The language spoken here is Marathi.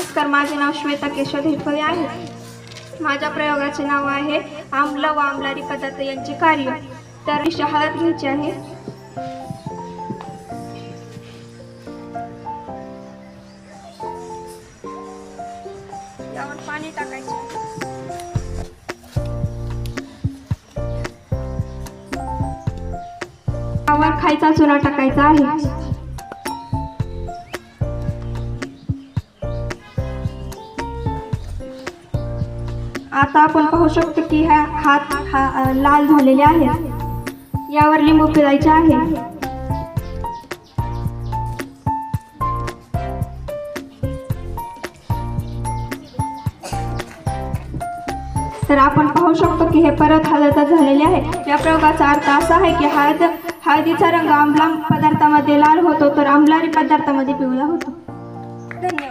नमस्कार माझे नाव श्वेता केशव धेपळे आहे. माझ्या प्रयोगाचे नाव आहे आम्ल व आमलारी पदार्थ यांचे कार्य. तर मी हळद घ्यायची आहे. यावर पाणी टाकायचे. खायचा चुना टाकायचा आहे. आता आपण पाहू शकतो की ह्या हात हा लाल झालेले आहेत. यावर लिंबू पिळायचे आहे. तर आपण पाहू शकतो की हे परत हळद झालेले आहे. या प्रयोगाचा अर्थ असा आहे की हळद हळदीचा रंग आंबला पदार्थामध्ये लाल होतो तर आंबलारी पदार्थामध्ये पिवळा होतो. धन्यवाद.